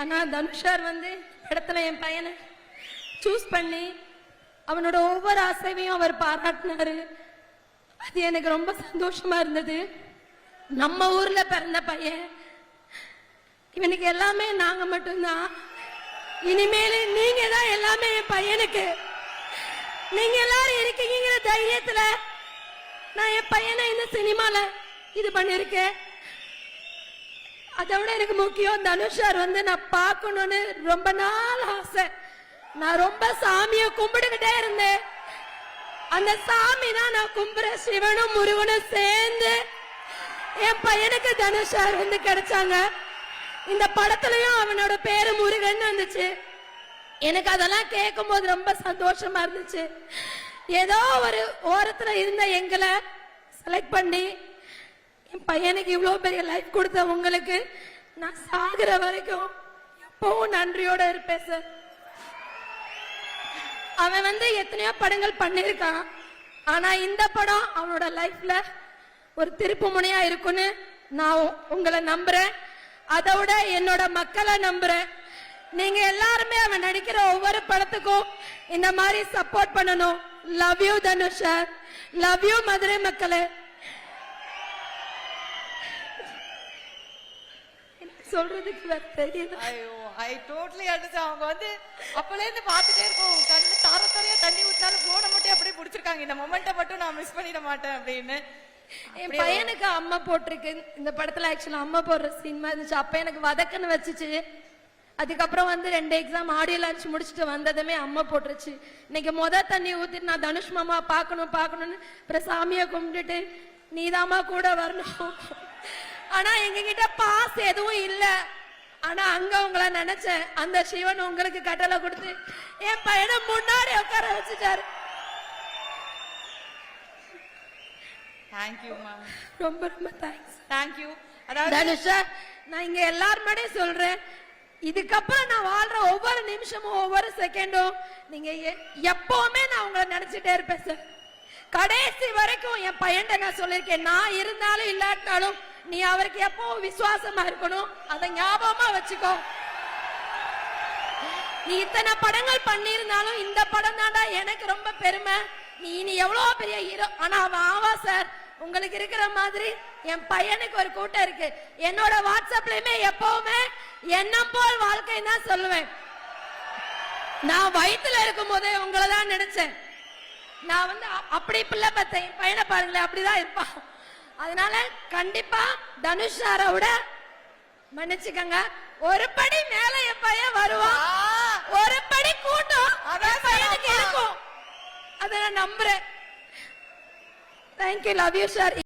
ஆனால் தனுஷார் வந்து இடத்துல என் பையனை சூஸ் பண்ணி அவனோட ஒவ்வொரு அசைவையும் அவர் பாராட்டினாரு. அது எனக்கு ரொம்ப சந்தோஷமா இருந்தது. நம்ம ஊர்ல பிறந்த பையன். இவனுக்கு எல்லாமே நாங்க மட்டும்தான். இனிமேல் நீங்க தான் எல்லாமே என் பையனுக்கு. நீங்க எல்லாரும் இருக்கீங்கிற தைரியத்துல நான் என் பையனை இந்த சினிமால இது பண்ணிருக்கேன் அதை விட எனக்கு முக்கியம் தனுஷார் வந்து நான் பார்க்கணும்னு ரொம்ப நாள் ஆசை. நான் ரொம்ப சாமியை கும்பிட்டுக்கிட்டே இருந்தேன். அந்த சாமி தான் நான் கும்புற சிவனும் முருகனும் சேர்ந்து என் பையனுக்கு தனுஷார் வந்து கிடைச்சாங்க. இந்த படத்துலயும் அவனோட பேரு முருகன் வந்துச்சு. எனக்கு அதெல்லாம் கேட்கும் போது ரொம்ப சந்தோஷமா இருந்துச்சு. ஏதோ ஒரு ஓரத்துல இருந்த எங்களை செலக்ட் பண்ணி என் பையனுக்கு இவ்வளவு பெரிய லைஃப் கொடுத்த உங்களுக்கு நான் சாகுற வரைக்கும் எப்பவும் நன்றியோட இருப்பேன் சார் அவன் வந்து எத்தனையோ படங்கள் பண்ணியிருக்கான். ஆனா இந்த படம் அவனோட லைஃப்ல ஒரு திருப்பு முனையா இருக்கும்னு நான் உங்களை நம்புறேன். அதை விட என்னோட மக்களை நம்புறேன். நீங்க எல்லாருமே அவன் நடிக்கிற ஒவ்வொரு படத்துக்கும் இந்த மாதிரி சப்போர்ட் பண்ணணும். Love you Dhanush love you Madurai மக்களே எனக்கு சொல்றதுக்கு வேற தெரியல. ஐயோ ஐ டோட்டலி அடிச்சு அவங்க வந்து அப்பல இருந்து பாத்துட்டே இருக்கோம். கண்ணு தார தாரையா தண்ணி ஊத்தினாலும் போனை மட்டும் அப்படியே புடிச்சிருக்காங்க. இந்த மொமெண்ட்டை மட்டும் நான் மிஸ் பண்ணிட மாட்டேன் அப்படின்னு. என் பையனுக்கு அம்மா போட்டிருக்கு. இந்த படத்துல ஆக்சுவலா அம்மா போடுற சீன் மாதிரி இருந்துச்சு. அப்ப எனக்கு வதக்கன்னு வச்சுச்சு. அதுக்கப்புறம் வந்து ரெண்டு எக்ஸாம் ஆடியோ லான்ச் முடிச்சுட்டு வந்ததுமே அம்மா போட்டுருச்சு. இன்னைக்கு முத தண்ணி ஊத்திட்டு நான் தனுஷ் மாமா பார்க்கணும் பார்க்கணும்னு அப்புறம் சாமியை கும்பிட்டுட்டு நீதாம்மா கூட வரணும். ஆனா எங்க கிட்ட பாஸ் எதுவும் இல்ல. ஆனா அங்க உங்களை நினைச்சேன். அந்த சிவன் உங்களுக்கு கட்டளை கொடுத்து என் பையனை முன்னாடி உட்கார வச்சுட்டாரு. தேங்க்யூ மேம் ரொம்ப ரொம்ப தேங்க்ஸ் தேங்க்யூ அதாவது தனுஷா நான் இங்க எல்லார் முன்னாடியும் சொல்றேன். இதுக்கப்புறம் நான் வாழ்ற ஒவ்வொரு நிமிஷமும் ஒவ்வொரு செகண்டும் நீங்க எப்பவுமே நான் உங்களை நினைச்சிட்டே இருப்பேன் சார் கடைசி வரைக்கும் என் பையன்ட்ட நான் சொல்லியிருக்கேன். நான் இருந்தாலும் இல்லாட்டாலும் நீ அவருக்கு எப்பவும் விசுவாசமா இருக்கணும் அதை ஞாபகமா வச்சுக்கோ. நீ இத்தனை படங்கள் பண்ணியிருந்தாலும் இந்த படம் தாண்டா எனக்கு ரொம்ப பெருமை. நீ இனி எவ்வளவு பெரிய ஹீரோ ஆனா அவன் ஆவா சார் உங்களுக்கு இருக்கிற மாதிரி என் பையனுக்கு ஒரு கூட்டம் இருக்கு. என்னோட வாட்ஸ்அப்லயுமே எப்பவுமே எண்ணம் போல் வாழ்க்கை தான் சொல்லுவேன். நான் வயிற்றுல இருக்கும் போதே உங்களை தான் நினைச்சேன். நான் வந்து அப்படி பிள்ளை பார்த்தேன். என் பையனை பாருங்களேன் அப்படிதான் இருப்பான். அதனால கண்டிப்பா தனுஷ் சாரை விட மன்னிச்சுக்கங்க. ஒரு படி மேல என் பையன் வருவான். ஒரு படி கூட்டம் பையனுக்கு இருக்கும். அதை நான் நம்புறேன். Thank you love you sir